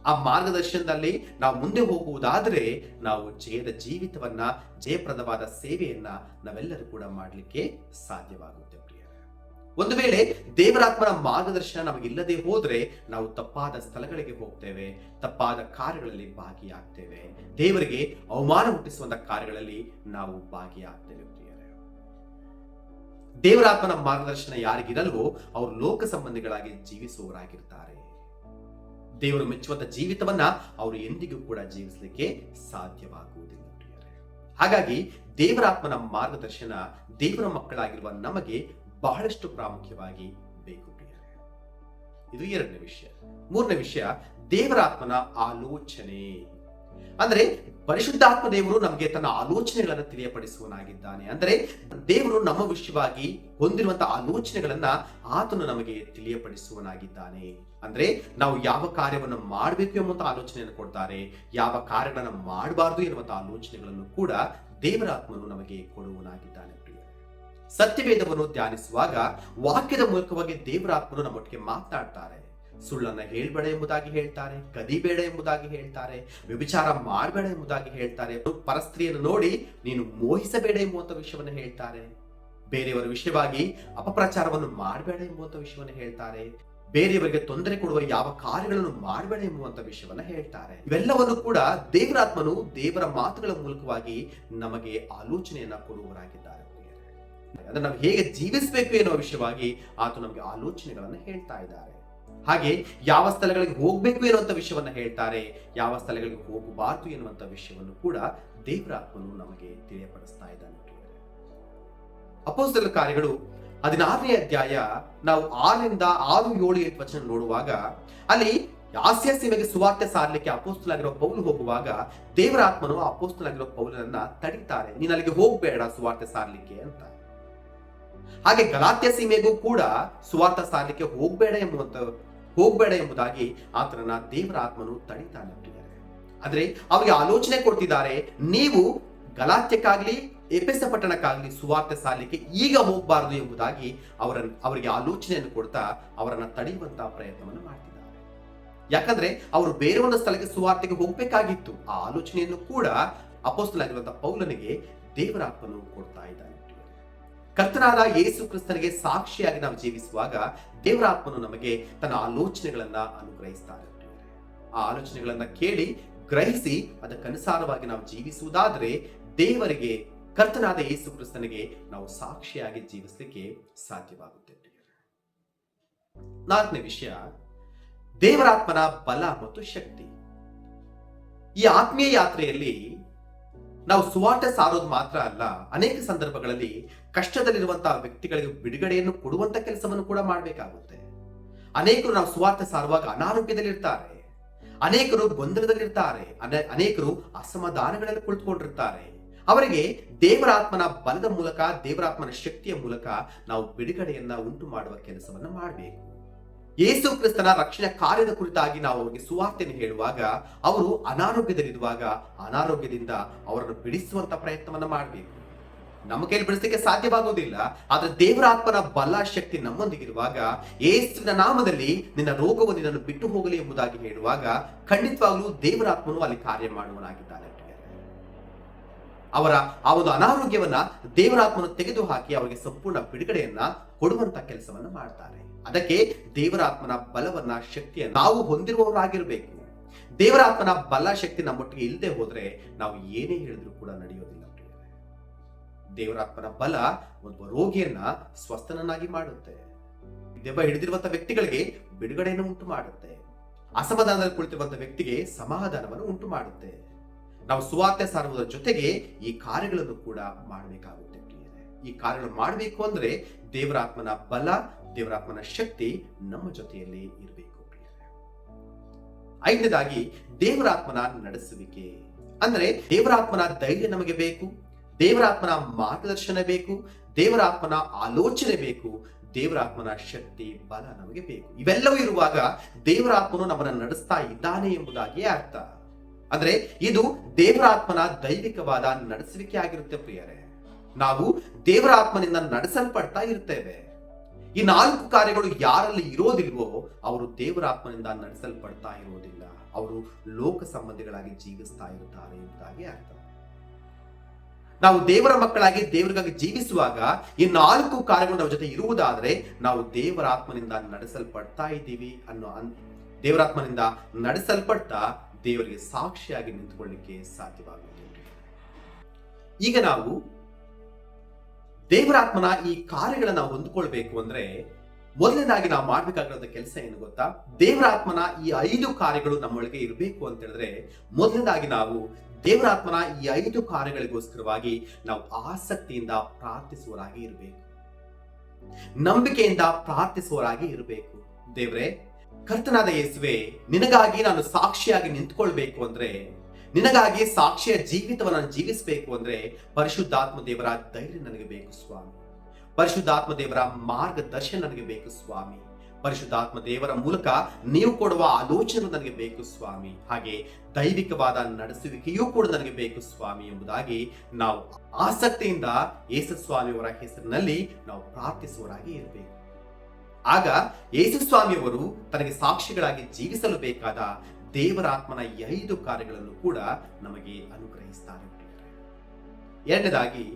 ಆ ಮಾರ್ಗದರ್ಶನದಲ್ಲಿ ನಾವು ಮುಂದೆ ಹೋಗುವುದಾದರೆ ನಾವು ಜಯದ ಜೀವಿತವನ್ನ, ಜಯಪ್ರದವಾದ ಸೇವೆಯನ್ನ ನಾವೆಲ್ಲರೂ ಕೂಡ ಮಾಡಲಿಕ್ಕೆ ಸಾಧ್ಯವಾಗುತ್ತೆ ಪ್ರಿಯರೇ. ಒಂದು ವೇಳೆ ದೇವರಾತ್ಮನ ಮಾರ್ಗದರ್ಶನ ನಮಗಿಲ್ಲದೆ ಹೋದ್ರೆ ನಾವು ತಪ್ಪಾದ ಸ್ಥಳಗಳಿಗೆ ಹೋಗ್ತೇವೆ, ತಪ್ಪಾದ ಕಾರ್ಯಗಳಲ್ಲಿ ಭಾಗಿಯಾಗ್ತೇವೆ. ದೇವರಿಗೆ ಅವಮಾನ ಹುಟ್ಟಿಸುವಂತ ಕಾರ್ಯಗಳಲ್ಲಿ ನಾವು ಭಾಗಿಯಾಗ್ತೇವೆ ಪ್ರಿಯರೇ. ದೇವರಾತ್ಮನ ಮಾರ್ಗದರ್ಶನ ಯಾರಿಗಿರಲ್ವೋ, ಅವರು ಲೋಕ ಸಂಬಂಧಿಗಳಾಗಿ ಜೀವಿಸುವವರಾಗಿರ್ತಾರೆ. ದೇವರು ಮೆಚ್ಚುವಂತ ಜೀವಿತವನ್ನ ಅವರು ಎಂದಿಗೂ ಕೂಡ ಜೀವಿಸಲಿಕ್ಕೆ ಸಾಧ್ಯವಾಗುವುದಿಲ್ಲ ಹಾಗಾಗಿ ದೇವರಾತ್ಮನ ಮಾರ್ಗದರ್ಶನ, ದೇವರ ಮಕ್ಕಳಾಗಿರುವ ನಮಗೆ ಬಹಳಷ್ಟು ಪ್ರಾಮುಖ್ಯವಾಗಿ ಬೇಕು ಇದು ಎರಡನೇ ವಿಷಯ. ಮೂರನೇ ವಿಷಯ ದೇವರಾತ್ಮನ ಆಲೋಚನೆ. ಅಂದ್ರೆ ಪರಿಶುದ್ಧಾತ್ಮ ದೇವರು ನಮಗೆ ತನ್ನ ಆಲೋಚನೆಗಳನ್ನು ತಿಳಿಯಪಡಿಸುವನಾಗಿದ್ದಾನೆ. ಅಂದ್ರೆ ದೇವರು ನಮ್ಮ ವಿಷಯವಾಗಿ ಹೊಂದಿರುವಂತಹ ಆಲೋಚನೆಗಳನ್ನ ಆತನು ನಮಗೆ ತಿಳಿಯಪಡಿಸುವನಾಗಿದ್ದಾನೆ. ಅಂದ್ರೆ ನಾವು ಯಾವ ಕಾರ್ಯವನ್ನು ಮಾಡಬೇಕು ಎಂಬಂತ ಆಲೋಚನೆಯನ್ನು ಕೊಡ್ತಾರೆ, ಯಾವ ಕಾರ್ಯಗಳನ್ನ ಮಾಡಬಾರದು ಎನ್ನುವಂತ ಆಲೋಚನೆಗಳನ್ನು ಕೂಡ ದೇವರಾತ್ಮನು ನಮಗೆ ಕೊಡುವನಾಗಿದ್ದಾನೆ ಸತ್ಯವೇದವನ್ನು ಧ್ಯಾನಿಸುವಾಗ ವಾಕ್ಯದ ಮೂಲಕವಾಗಿ ದೇವರಾತ್ಮನು ನಮ್ಮೊಟ್ಟಿಗೆ ಮಾತನಾಡ್ತಾರೆ ಸುಳ್ಳನ್ನ ಹೇಳ್ಬೇಡ ಎಂಬುದಾಗಿ ಹೇಳ್ತಾರೆ, ಕದಿಬೇಡ ಎಂಬುದಾಗಿ ಹೇಳ್ತಾರೆ, ವ್ಯಭಿಚಾರ ಮಾಡಬೇಡ ಎಂಬುದಾಗಿ ಹೇಳ್ತಾರೆ. ಪರಸ್ತ್ರೀಯನ್ನು ನೋಡಿ, ನೀನು ಮೋಹಿಸಬೇಡ ಎಂಬುವಂತ ವಿಷಯವನ್ನು ಹೇಳ್ತಾರೆ. ಬೇರೆಯವರ ವಿಷಯವಾಗಿ ಅಪಪ್ರಚಾರವನ್ನು ಮಾಡಬೇಡ ಎಂಬುವಂತ ವಿಷಯವನ್ನು ಹೇಳ್ತಾರೆ. ಬೇರೆಯವರಿಗೆ ತೊಂದರೆ ಕೊಡುವ ಯಾವ ಕಾರ್ಯಗಳನ್ನು ಮಾಡಬೇಡ ಎಂಬುವಂತ ವಿಷಯವನ್ನು ಹೇಳ್ತಾರೆ. ಇವೆಲ್ಲವನ್ನು ಕೂಡ ದೇವರಾತ್ಮನು ದೇವರ ಮಾತುಗಳ ಮೂಲಕವಾಗಿ ನಮಗೆ ಆಲೋಚನೆಯನ್ನ ಕೊಡುವವರಾಗಿದ್ದಾರೆ ಅದನ್ನ ನಾವು ಹೇಗೆ ಜೀವಿಸಬೇಕು ಎನ್ನುವ ವಿಷಯವಾಗಿ ಆತ ನಮಗೆ ಆಲೋಚನೆಗಳನ್ನು ಹೇಳ್ತಾ ಇದ್ದಾರೆ. ಹಾಗೆ ಯಾವ ಸ್ಥಳಗಳಿಗೆ ಹೋಗ್ಬೇಕು ಎನ್ನುವಂಥ ವಿಷಯವನ್ನ ಹೇಳ್ತಾರೆ, ಯಾವ ಸ್ಥಳಗಳಿಗೆ ಹೋಗಬಾರದು ಎನ್ನುವಂಥ ವಿಷಯವನ್ನು ಕೂಡ ದೇವರಾತ್ಮನು ನಮಗೆ ತಿಳಿಯಪಡಿಸ್ತಾ ಇದ್ದಾನೆ ಅಪೋಸಲ ಕಾರ್ಯಗಳು ಹದಿನಾರನೇ ಅಧ್ಯಾಯ ನಾವು ಆರರಿಂದ ಆರು ಏಳು ಎಂಟು ವಚನ ನೋಡುವಾಗ, ಅಲ್ಲಿ ಆಸ್ಯ ಸೀಮೆಗೆ ಸುವಾರ್ತೆ ಸಾರಲಿಕ್ಕೆ ಅಪೋಸ್ತಲಾಗಿರೋ ಪೌಲು ಹೋಗುವಾಗ ದೇವರಾತ್ಮನು ಅಪೋಸ್ತಲಾಗಿರೋ ಪೌಲನನ್ನ ತಡೀತಾರೆ, ನೀನು ಅಲ್ಲಿಗೆ ಹೋಗ್ಬೇಡ ಸುವಾರ್ತೆ ಸಾರಲಿಕ್ಕೆ ಅಂತ. ಹಾಗೆ ಗಲಾತ್ಯ ಸೀಮೆಗೂ ಕೂಡ ಸುವಾರ್ಥ ಸಾರಲಿಕ್ಕೆ ಹೋಗ್ಬೇಡ ಎಂಬುವಂತ, ಹೋಗ್ಬೇಡ ಎಂಬುದಾಗಿ ಆತನನ್ನ ದೇವರ ಆತ್ಮನು ತಡೀತಾನೆ ಪ್ರಿಯರೇ. ಆದ್ರೆ ಅವರಿಗೆ ಆಲೋಚನೆ ಕೊಡ್ತಿದ್ದಾರೆ, ನೀವು ಗಲಾತ್ಯಕ್ಕಾಗ್ಲಿ ಎಪೆಸ ಪಟ್ಟಣಕ್ಕಾಗ್ಲಿ ಸುವಾರ್ತೆ ಸಾರಲಿಕ್ಕೆ ಈಗ ಹೋಗಬಾರದು ಎಂಬುದಾಗಿ ಅವರ ಅವರಿಗೆ ಆಲೋಚನೆಯನ್ನು ಕೊಡ್ತಾ ಅವರನ್ನ ತಡೆಯುವಂತಹ ಪ್ರಯತ್ನವನ್ನು ಮಾಡ್ತಿದ್ದಾರೆ. ಯಾಕಂದ್ರೆ ಅವರು ಬೇರೆ ಒಂದು ಸ್ಥಳಕ್ಕೆ ಸುವಾರ್ತೆಗೆ ಹೋಗ್ಬೇಕಾಗಿತ್ತು. ಆ ಆಲೋಚನೆಯನ್ನು ಕೂಡ ಅಪೋಸ್ತಲಾಗಿರುವಂತಹ ಪೌಲನಿಗೆ ದೇವರಾತ್ಮನು ಕೊಡ್ತಾ ಇದ್ದಾನೆ. ಕರ್ತನಾದ ಯೇಸು ಕ್ರಿಸ್ತನಿಗೆ ಸಾಕ್ಷಿಯಾಗಿ ನಾವು ಜೀವಿಸುವಾಗ ದೇವರಾತ್ಮನು ನಮಗೆ ತನ್ನ ಆಲೋಚನೆಗಳನ್ನ ಅನುಗ್ರಹಿಸ್ತಾರೆ. ಆ ಆಲೋಚನೆಗಳನ್ನ ಕೇಳಿ ಗ್ರಹಿಸಿ ಅದಕ್ಕನುಸಾರವಾಗಿ ನಾವು ಜೀವಿಸುವುದಾದರೆ ದೇವರಿಗೆ, ಕರ್ತನಾದ ಯೇಸು ಕ್ರಿಸ್ತನಿಗೆ ನಾವು ಸಾಕ್ಷಿಯಾಗಿ ಜೀವಿಸಲಿಕ್ಕೆ ಸಾಧ್ಯವಾಗುತ್ತೆ. ನಾಲ್ಕನೇ ವಿಷಯ, ದೇವರಾತ್ಮನ ಬಲ ಮತ್ತು ಶಕ್ತಿ. ಈ ಆತ್ಮೀಯ ಯಾತ್ರೆಯಲ್ಲಿ ನಾವು ಸುವಾರ್ಥ ಸಾರೋದು ಮಾತ್ರ ಅಲ್ಲ, ಅನೇಕ ಸಂದರ್ಭಗಳಲ್ಲಿ ಕಷ್ಟದಲ್ಲಿರುವಂತಹ ವ್ಯಕ್ತಿಗಳಿಗೆ ಬಿಡುಗಡೆಯನ್ನು ಕೊಡುವಂತ ಕೆಲಸವನ್ನು ಕೂಡ ಮಾಡಬೇಕಾಗುತ್ತೆ. ಅನೇಕರು ನಾವು ಸುವಾರ್ಥ ಸಾರುವಾಗ ಅನಾರೋಗ್ಯದಲ್ಲಿರ್ತಾರೆ. ಅನೇಕರು ಗೊಂದಲದಲ್ಲಿರ್ತಾರೆ. ಅನೆ- ಅನೇಕರು ಅಸಮಾಧಾನಗಳಲ್ಲಿ ಕುಳಿತುಕೊಂಡಿರ್ತಾರೆ. ಅವರಿಗೆ ದೇವರಾತ್ಮನ ಬಲದ ಮೂಲಕ ದೇವರಾತ್ಮನ ಶಕ್ತಿಯ ಮೂಲಕ ನಾವು ಬಿಡುಗಡೆಯನ್ನ ಉಂಟು ಮಾಡುವ ಕೆಲಸವನ್ನು ಮಾಡಬೇಕು. ಯೇಸು ಕ್ರಿಸ್ತನ ರಕ್ಷಣೆ ಕಾರ್ಯದ ಕುರಿತಾಗಿ ನಾವು ಅವರಿಗೆ ಸುವಾರ್ತೆಯನ್ನು ಹೇಳುವಾಗ, ಅವರು ಅನಾರೋಗ್ಯದಲ್ಲಿರುವಾಗ ಅನಾರೋಗ್ಯದಿಂದ ಅವರನ್ನು ಬಿಡಿಸುವಂತ ಪ್ರಯತ್ನವನ್ನ ಮಾಡಬೇಕು. ನಮ್ಮ ಕೈಯಲ್ಲಿ ಬಿಡಿಸಲಿಕ್ಕೆ ಸಾಧ್ಯವಾಗುವುದಿಲ್ಲ, ಆದ್ರೆ ದೇವರಾತ್ಮನ ಬಲ ಶಕ್ತಿ ನಮ್ಮೊಂದಿಗಿರುವಾಗ, ಯೇಸುವಿನ ನಾಮದಲ್ಲಿ ನಿನ್ನ ರೋಗವು ನಿನ್ನನ್ನು ಬಿಟ್ಟು ಹೋಗಲಿ ಎಂಬುದಾಗಿ ಹೇಳುವಾಗ ಖಂಡಿತವಾಗ್ಲೂ ದೇವರಾತ್ಮನು ಅಲ್ಲಿ ಕಾರ್ಯ ಮಾಡುವನಾಗಿದ್ದಾನೆ ಅವರ ಆ ಒಂದು ಅನಾರೋಗ್ಯವನ್ನ ದೇವರಾತ್ಮನು ತೆಗೆದುಹಾಕಿ ಅವರಿಗೆ ಸಂಪೂರ್ಣ ಬಿಡುಗಡೆಯನ್ನ ಕೊಡುವಂತ ಕೆಲಸವನ್ನ ಮಾಡ್ತಾರೆ. ಅದಕ್ಕೆ ದೇವರಾತ್ಮನ ಬಲವನ್ನ, ಶಕ್ತಿಯನ್ನು ನಾವು ಹೊಂದಿರುವವರಾಗಿರ್ಬೇಕು. ದೇವರಾತ್ಮನ ಬಲ ಶಕ್ತಿ ನಮ್ಮೊಟ್ಟಿಗೆ ಇಲ್ಲದೆ ಹೋದ್ರೆ ನಾವು ಏನೇ ಹೇಳಿದ್ರು ಕೂಡ ನಡೆಯೋದಿಲ್ಲ. ದೇವರಾತ್ಮನ ಬಲ ಒಬ್ಬ ರೋಗಿಯನ್ನ ಸ್ವಸ್ಥನನ್ನಾಗಿ ಮಾಡುತ್ತೆ. ದೆಬ್ಬ ಹಿಡಿದಿರುವಂತ ವ್ಯಕ್ತಿಗಳಿಗೆ ಬಿಡುಗಡೆಯನ್ನು ಉಂಟು ಮಾಡುತ್ತೆ. ಅಸಮಾಧಾನದಲ್ಲಿ ಕುಳಿತಿರುವಂತಹ ವ್ಯಕ್ತಿಗೆ ಸಮಾಧಾನವನ್ನು ಉಂಟು ಮಾಡುತ್ತೆ. ನಾವು ಸುವಾರ್ತೆ ಸಾರುವುದರ ಜೊತೆಗೆ ಈ ಕಾರ್ಯಗಳನ್ನು ಕೂಡ ಮಾಡಬೇಕಾಗುತ್ತೆ ಈ ಕಾರ್ಯಗಳು ಮಾಡಬೇಕು ಅಂದ್ರೆ ದೇವರಾತ್ಮನ ಬಲ ದೇವರಾತ್ಮನ ಶಕ್ತಿ ನಮ್ಮ ಜೊತೆಯಲ್ಲಿ ಇರಬೇಕು ಐದನೇದಾಗಿ ದೇವರಾತ್ಮನ ನಡೆಸುವಿಕೆ. ಅಂದ್ರೆ ದೇವರಾತ್ಮನ ಧೈರ್ಯ ನಮಗೆ ಬೇಕು, ದೇವರಾತ್ಮನ ಮಾರ್ಗದರ್ಶನ ಬೇಕು, ದೇವರಾತ್ಮನ ಆಲೋಚನೆ ಬೇಕು, ದೇವರಾತ್ಮನ ಶಕ್ತಿ, ಬಲ ನಮಗೆ ಬೇಕು. ಇವೆಲ್ಲವೂ ಇರುವಾಗ ದೇವರಾತ್ಮನು ನಮ್ಮನ್ನ ನಡೆಸ್ತಾ ಇದ್ದಾನೆ ಎಂಬುದಾಗಿ ಅರ್ಥ. ಅಂದ್ರೆ ಇದು ದೇವರಾತ್ಮನ ದೈವಿಕವಾದ ನಡೆಸುವಿಕೆ ಆಗಿರುತ್ತೆ ಪ್ರಿಯರೇ. ನಾವು ದೇವರಾತ್ಮನಿಂದ ನಡೆಸಲ್ಪಡ್ತಾ ಇರ್ತೇವೆ. ಈ ನಾಲ್ಕು ಕಾರ್ಯಗಳು ಯಾರಲ್ಲಿ ಇರೋದಿಲ್ವೋ ಅವರು ದೇವರಾತ್ಮನಿಂದ ನಡೆಸಲ್ಪಡ್ತಾ ಇರೋದಿಲ್ಲ. ಅವರು ಲೋಕ ಸಂಬಂಧಿಗಳಾಗಿ ಜೀವಿಸ್ತಾ ಇರುತ್ತಾರೆ ಎಂಬುದಾಗಿ ಅರ್ಥ. ನಾವು ದೇವರ ಮಕ್ಕಳಾಗಿ ದೇವರಿಗಾಗಿ ಜೀವಿಸುವಾಗ ಈ ನಾಲ್ಕು ಕಾರ್ಯಗಳು ನಮ್ಮ ಜೊತೆ ಇರುವುದಾದರೆ ನಾವು ದೇವರಾತ್ಮನಿಂದ ನಡೆಸಲ್ಪಡ್ತಾ ಇದ್ದೀವಿ ಅನ್ನೋ ಅನ್ ದೇವರಾತ್ಮನಿಂದ ನಡೆಸಲ್ಪಡ್ತಾ ದೇವರಿಗೆ ಸಾಕ್ಷಿಯಾಗಿ ನಿಂತುಕೊಳ್ಳಿಕ್ಕೆ ಸಾಧ್ಯವಾಗುತ್ತೆ ಈಗ ನಾವು ದೇವರಾತ್ಮನ ಈ ಕಾರ್ಯಗಳನ್ನ ಹೊಂದ್ಕೊಳ್ಬೇಕು ಅಂದ್ರೆ ಮೊದಲನೇದಾಗಿ ನಾವು ಮಾಡ್ಬೇಕಾಗಿರೋ ಕೆಲಸ ಏನು ಗೊತ್ತಾ? ದೇವರಾತ್ಮನ ಈ ಐದು ಕಾರ್ಯಗಳು ನಮ್ಮೊಳಗೆ ಇರಬೇಕು ಅಂತ ಹೇಳಿದ್ರೆ ಮೊದಲನೇದಾಗಿ ನಾವು ದೇವರಾತ್ಮನ ಈ ಐದು ಕಾರ್ಯಗಳಿಗೋಸ್ಕರವಾಗಿ ನಾವು ಆಸಕ್ತಿಯಿಂದ ಪ್ರಾರ್ಥಿಸುವರಾಗಿ ಇರಬೇಕು. ನಂಬಿಕೆಯಿಂದ ಪ್ರಾರ್ಥಿಸುವರಾಗಿ ಇರಬೇಕು. ದೇವ್ರೆ, ಕರ್ತನಾದ ಯೇಸುವೆ, ನಿನಗಾಗಿ ನಾನು ಸಾಕ್ಷಿಯಾಗಿ ನಿಂತ್ಕೊಳ್ಬೇಕು ಅಂದ್ರೆ ನಿನಗಾಗಿ ಸಾಕ್ಷಿಯ ಜೀವಿತವನ್ನು ನಾನು ಜೀವಿಸಬೇಕು ಅಂದ್ರೆ ಪರಿಶುದ್ಧಾತ್ಮ ದೇವರ ಧೈರ್ಯ ನನಗೆ ಬೇಕು ಸ್ವಾಮಿ. ಪರಿಶುದ್ಧಾತ್ಮ ದೇವರ ಮಾರ್ಗದರ್ಶನ ನನಗೆ ಬೇಕು ಸ್ವಾಮಿ. ಪರಿಶುದ್ಧಾತ್ಮ ದೇವರ ಮೂಲಕ ನೀವು ಕೊಡುವ ಆಲೋಚನೆ ನನಗೆ ಬೇಕು ಸ್ವಾಮಿ. ಹಾಗೆ ದೈವಿಕವಾದ ನಡೆಸುವಿಕೆಯೂ ಕೂಡ ನನಗೆ ಬೇಕು ಸ್ವಾಮಿ ಎಂಬುದಾಗಿ ನಾವು ಆಸಕ್ತಿಯಿಂದ ಯೇಸು ಸ್ವಾಮಿಯವರ ಹೆಸರಿನಲ್ಲಿ ನಾವು ಪ್ರಾರ್ಥಿಸುವರಾಗಿ ಇರಬೇಕು. ಆಗ ಯೇಸು ಸ್ವಾಮಿಯವರು ತನಗೆ ಸಾಕ್ಷಿಗಳಾಗಿ ಜೀವಿಸಲು ಬೇಕಾದ ದೇವರಾತ್ಮನ ಐದು ಕಾರ್ಯಗಳನ್ನು ಕೂಡ ನಮಗೆ ಅನುಗ್ರಹಿಸ್ತಾರೆ. ಎರಡನೇದಾಗಿ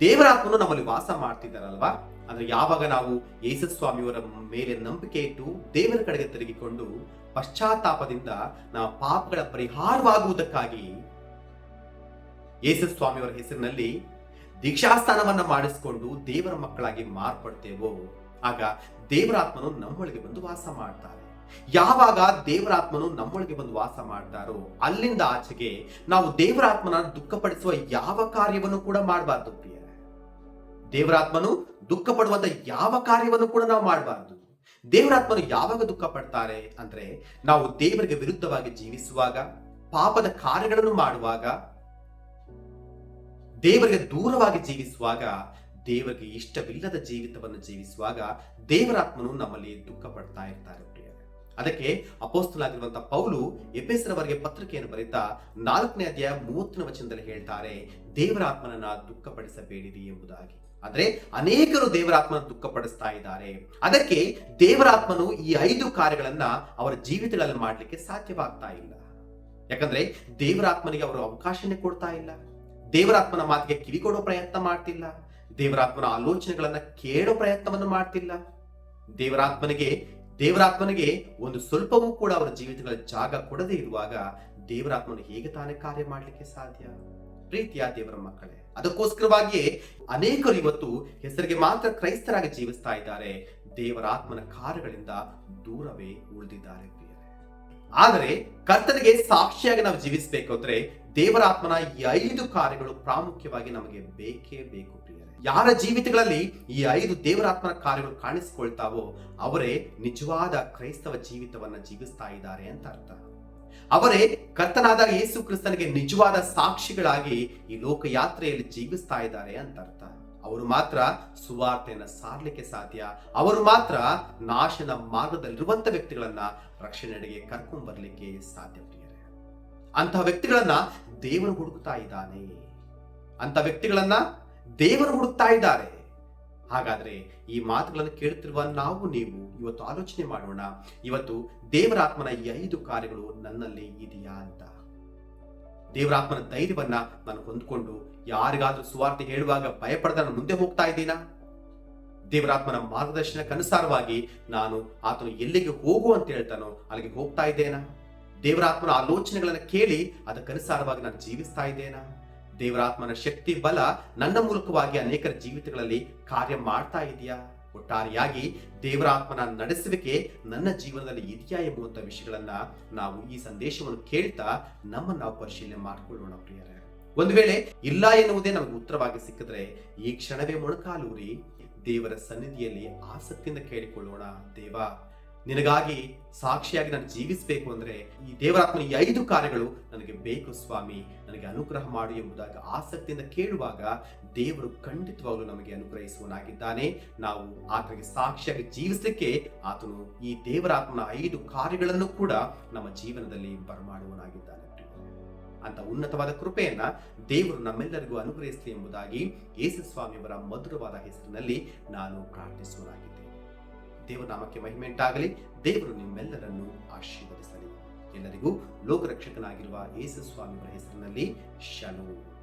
ದೇವರಾತ್ಮನು ನಮ್ಮಲ್ಲಿ ವಾಸ ಮಾಡ್ತಿದ್ದಾರಲ್ವಾ? ಅಂದ್ರೆ ಯಾವಾಗ ನಾವು ಯೇಸು ಸ್ವಾಮಿಯವರ ಮೇಲೆ ನಂಬಿಕೆ ಇಟ್ಟು ದೇವರ ಕಡೆಗೆ ತಿರುಗಿಕೊಂಡು ಪಶ್ಚಾತ್ತಾಪದಿಂದ ನಾವು ಪಾಪಗಳ ಪರಿಹಾರವಾಗುವುದಕ್ಕಾಗಿ ಯೇಸು ಸ್ವಾಮಿಯವರ ಹೆಸರಿನಲ್ಲಿ ದೀಕ್ಷಾಸ್ಥಾನವನ್ನ ಮಾಡಿಸಿಕೊಂಡು ದೇವರ ಮಕ್ಕಳಾಗಿ ಮಾರ್ಪಡ್ತೇವೋ, ಆಗ ದೇವರಾತ್ಮನು ನಮ್ಮೊಳಗೆ ಬಂದು ವಾಸ ಮಾಡ್ತಾರೆ. ಯಾವಾಗ ದೇವರಾತ್ಮನು ನಮ್ಮೊಳಗೆ ಬಂದು ವಾಸ ಮಾಡ್ತಾರೋ ಅಲ್ಲಿಂದ ಆಚೆಗೆ ನಾವು ದೇವರಾತ್ಮನ ದುಃಖಪಡಿಸುವ ಯಾವ ಕಾರ್ಯವನ್ನು ಕೂಡ ಮಾಡಬಾರ್ದು ದೇವರಾತ್ಮನು ದುಃಖ ಪಡುವಂತ ಯಾವ ಕಾರ್ಯವನ್ನು ಕೂಡ ನಾವು ಮಾಡಬಾರ್ದು. ದೇವರಾತ್ಮನು ಯಾವಾಗ ದುಃಖ ಪಡ್ತಾರೆ ಅಂದ್ರೆ ನಾವು ದೇವರಿಗೆ ವಿರುದ್ಧವಾಗಿ ಜೀವಿಸುವಾಗ, ಪಾಪದ ಕಾರ್ಯಗಳನ್ನು ಮಾಡುವಾಗ, ದೇವರಿಗೆ ದೂರವಾಗಿ ಜೀವಿಸುವಾಗ, ದೇವರಿಗೆ ಇಷ್ಟವಿಲ್ಲದ ಜೀವಿತವನ್ನು ಜೀವಿಸುವಾಗ ದೇವರಾತ್ಮನು ನಮ್ಮಲ್ಲಿ ದುಃಖ ಪಡ್ತಾ ಇರ್ತಾರೆ. ಅದಕ್ಕೆ ಅಪೋಸ್ತಲಾಗಿರುವಂತಹ ಪೌಲು ಎಪೆಸರವರೆಗೆ ಪತ್ರಿಕೆಯನ್ನು ಬರೀತಾ ನಾಲ್ಕನೇ ಅಧ್ಯಾಯ ಮೂವತ್ತನೇ ವಚನದಲ್ಲಿ ಹೇಳ್ತಾರೆ, ದೇವರಾತ್ಮನನ್ನ ದುಃಖಪಡಿಸಬೇಡಿರಿ ಎಂಬುದಾಗಿ. ಆದರೆ ಅನೇಕರು ದೇವರಾತ್ಮನ ದುಃಖಪಡಿಸ್ತಾ ಇದ್ದಾರೆ. ಅದಕ್ಕೆ ದೇವರಾತ್ಮನು ಈ ಐದು ಕಾರ್ಯಗಳನ್ನ ಅವರ ಜೀವಿತಗಳಲ್ಲಿ ಮಾಡಲಿಕ್ಕೆ ಸಾಧ್ಯವಾಗ್ತಾ ಇಲ್ಲ. ಯಾಕಂದ್ರೆ ದೇವರಾತ್ಮನಿಗೆ ಅವರು ಅವಕಾಶನೇ ಕೊಡ್ತಾ ಇಲ್ಲ. ದೇವರಾತ್ಮನ ಮಾತಿಗೆ ಕಿವಿ ಕೊಡೋ ಪ್ರಯತ್ನ ಮಾಡ್ತಿಲ್ಲ. ದೇವರಾತ್ಮನ ಆಲೋಚನೆಗಳನ್ನ ಕೇಳೋ ಪ್ರಯತ್ನವನ್ನು ಮಾಡ್ತಿಲ್ಲ. ದೇವರಾತ್ಮನಿಗೆ ದೇವರಾತ್ಮನಿಗೆ ಒಂದು ಸ್ವಲ್ಪವೂ ಕೂಡ ಅವರ ಜೀವಿತಗಳ ಜಾಗ ಕೊಡದೇ ಇರುವಾಗ ದೇವರಾತ್ಮನು ಹೇಗೆ ತಾನೇ ಕಾರ್ಯ ಮಾಡಲಿಕ್ಕೆ ಸಾಧ್ಯ? ಪ್ರೀತಿಯ ದೇವರ ಮಕ್ಕಳೇ, ಅದಕ್ಕೋಸ್ಕರವಾಗಿಯೇ ಅನೇಕರು ಇವತ್ತು ಹೆಸರಿಗೆ ಮಾತ್ರ ಕ್ರೈಸ್ತರಾಗಿ ಜೀವಿಸ್ತಾ ಇದ್ದಾರೆ. ದೇವರಾತ್ಮನ ಕಾರ್ಯಗಳಿಂದ ದೂರವೇ ಉಳಿದಿದ್ದಾರೆ ಆದರೆ ಕರ್ತನಿಗೆ ಸಾಕ್ಷಿಯಾಗಿ ನಾವು ಜೀವಿಸಬೇಕು ಅಂದ್ರೆ ದೇವರಾತ್ಮನ ಈ ಐದು ಕಾರ್ಯಗಳು ಪ್ರಾಮುಖ್ಯವಾಗಿ ನಮಗೆ ಬೇಕೇ ಬೇಕು ಪ್ರಿಯರೇ. ಯಾರ ಜೀವಿತಗಳಲ್ಲಿ ಈ ಐದು ದೇವರಾತ್ಮನ ಕಾರ್ಯಗಳು ಕಾಣಿಸಿಕೊಳ್ತಾವೋ ಅವರೇ ನಿಜವಾದ ಕ್ರೈಸ್ತವ ಜೀವಿತವನ್ನ ಜೀವಿಸ್ತಾ ಇದ್ದಾರೆ ಅಂತ ಅರ್ಥ. ಅವರೇ ಕರ್ತನಾದ ಯೇಸು ಕ್ರಿಸ್ತನಿಗೆ ನಿಜವಾದ ಸಾಕ್ಷಿಗಳಾಗಿ ಈ ಲೋಕಯಾತ್ರೆಯಲ್ಲಿ ಜೀವಿಸ್ತಾ ಇದ್ದಾರೆ ಅಂತ ಅರ್ಥ. ಅವರು ಮಾತ್ರ ಸುವಾರ್ತೆಯನ್ನು ಸಾರ್ಲಿಕ್ಕೆ ಸಾಧ್ಯ. ಅವರು ಮಾತ್ರ ನಾಶನ ಮಾರ್ಗದಲ್ಲಿರುವಂತ ವ್ಯಕ್ತಿಗಳನ್ನ ರಕ್ಷಣೆಗೆ ಕರ್ಕೊಂಡ್ ಬರ್ಲಿಕ್ಕೆ ಸಾಧ್ಯ ಅಂತಹ ವ್ಯಕ್ತಿಗಳನ್ನ ದೇವರು ಹುಡುಕ್ತಾ ಇದ್ದಾನೆ. ಅಂತ ವ್ಯಕ್ತಿಗಳನ್ನ ದೇವರು ಹುಡುಕ್ತಾ ಇದ್ದಾರೆ. ಹಾಗಾದ್ರೆ ಈ ಮಾತುಗಳನ್ನು ಕೇಳುತ್ತಿರುವ ನಾವು ನೀವು ಇವತ್ತು ಆಲೋಚನೆ ಮಾಡೋಣ. ಇವತ್ತು ದೇವರಾತ್ಮನ ಈ ಐದು ಕಾರ್ಯಗಳು ನನ್ನಲ್ಲಿ ಇದೆಯಾ ಅಂತ. ದೇವರಾತ್ಮನ ಧೈರ್ಯವನ್ನ ನಾನು ಹೊಂದ್ಕೊಂಡು ಯಾರಿಗಾದ್ರೂ ಸುವಾರ್ತೆ ಹೇಳುವಾಗ ಭಯಪಡದ ನಾನು ಮುಂದೆ ಹೋಗ್ತಾ ಇದ್ದೀನಾ? ದೇವರಾತ್ಮನ ಮಾರ್ಗದರ್ಶನಕ್ಕೆ ಅನುಸಾರವಾಗಿ ನಾನು ಆತನು ಎಲ್ಲಿಗೆ ಹೋಗು ಅಂತ ಹೇಳ್ತಾನೋ ಅಲ್ಲಿಗೆ ಹೋಗ್ತಾ ಇದ್ದೇನಾ? ದೇವರಾತ್ಮನ ಆಲೋಚನೆಗಳನ್ನು ಕೇಳಿ ಅದಕ್ಕನುಸಾರವಾಗಿ ನಾನು ಜೀವಿಸ್ತಾ ಇದ್ದೇನಾ? ದೇವರಾತ್ಮನ ಶಕ್ತಿ, ಬಲ ನನ್ನ ಮೂಲಕವಾಗಿ ಅನೇಕರ ಜೀವಿತಗಳಲ್ಲಿ ಕಾರ್ಯ ಮಾಡ್ತಾ ಇದೆಯಾ? ಒಟ್ಟಾರೆಯಾಗಿ ದೇವರಾತ್ಮನ ನಡೆಸುವಿಕೆ ನನ್ನ ಜೀವನದಲ್ಲಿ ಇದೆಯಾ ಎಂಬುವಂತ ವಿಷಯಗಳನ್ನ ನಾವು ಈ ಸಂದೇಶವನ್ನು ಕೇಳ್ತಾ ನಮ್ಮ ನಾವು ಪರಿಶೀಲನೆ ಮಾಡಿಕೊಳ್ಳೋಣ ಪ್ರಿಯರೇ. ಒಂದು ವೇಳೆ ಇಲ್ಲ ಎನ್ನುವುದೇ ನಮಗೆ ಉತ್ತರವಾಗಿ ಸಿಕ್ಕಿದ್ರೆ ಈ ಕ್ಷಣವೇ ಮೊಣಕಾಲೂರಿ ದೇವರ ಸನ್ನಿಧಿಯಲ್ಲಿ ಆಸಕ್ತಿಯಿಂದ ಕೇಳಿಕೊಳ್ಳೋಣ. ದೇವ ನಿನಗಾಗಿ ಸಾಕ್ಷಿಯಾಗಿ ನಾನು ಜೀವಿಸಬೇಕು ಅಂದ್ರೆ ಈ ದೇವರಾತ್ಮನ ಈ ಐದು ಕಾರ್ಯಗಳು ನನಗೆ ಬೇಕು ಸ್ವಾಮಿ. ನನಗೆ ಅನುಗ್ರಹ ಮಾಡು ಎಂಬುದಾಗಿ ಆಸಕ್ತಿಯಿಂದ ಕೇಳುವಾಗ ದೇವರು ಖಂಡಿತವಾಗಲೂ ನಮಗೆ ಅನುಗ್ರಹಿಸುವನಾಗಿದ್ದಾನೆ ನಾವು ಆತನಿಗೆ ಸಾಕ್ಷಿಯಾಗಿ ಜೀವಿಸಲಿಕ್ಕೆ ಆತನು ಈ ದೇವರಾತ್ಮನ ಐದು ಕಾರ್ಯಗಳನ್ನು ಕೂಡ ನಮ್ಮ ಜೀವನದಲ್ಲಿ ಬರಮಾಡುವನಾಗಿದ್ದಾನೆ ಅಂತ ಉನ್ನತವಾದ ಕೃಪೆಯನ್ನ ದೇವರು ನಮ್ಮೆಲ್ಲರಿಗೂ ಅನುಗ್ರಹಿಸಲಿ ಎಂಬುದಾಗಿ ಯೇಸು ಸ್ವಾಮಿಯವರ ಮಧುರವಾದ ಹೆಸರಿನಲ್ಲಿ ನಾನು ಪ್ರಾರ್ಥಿಸುವನಾಗಿದ್ದೇನೆ ದೇವರ ನಾಮಕ್ಕೆ ಮಹಿಮೆಂಟಾಗಲಿ ದೇವರು ನಿಮ್ಮೆಲ್ಲರನ್ನು ಆಶೀರ್ವದಿಸಲಿ. ಎಲ್ಲರಿಗೂ ಲೋಕರಕ್ಷಕನಾಗಿರುವ ಯೇಸು ಸ್ವಾಮಿಯವರ ಹೆಸರಿನಲ್ಲಿ ಶಲೋ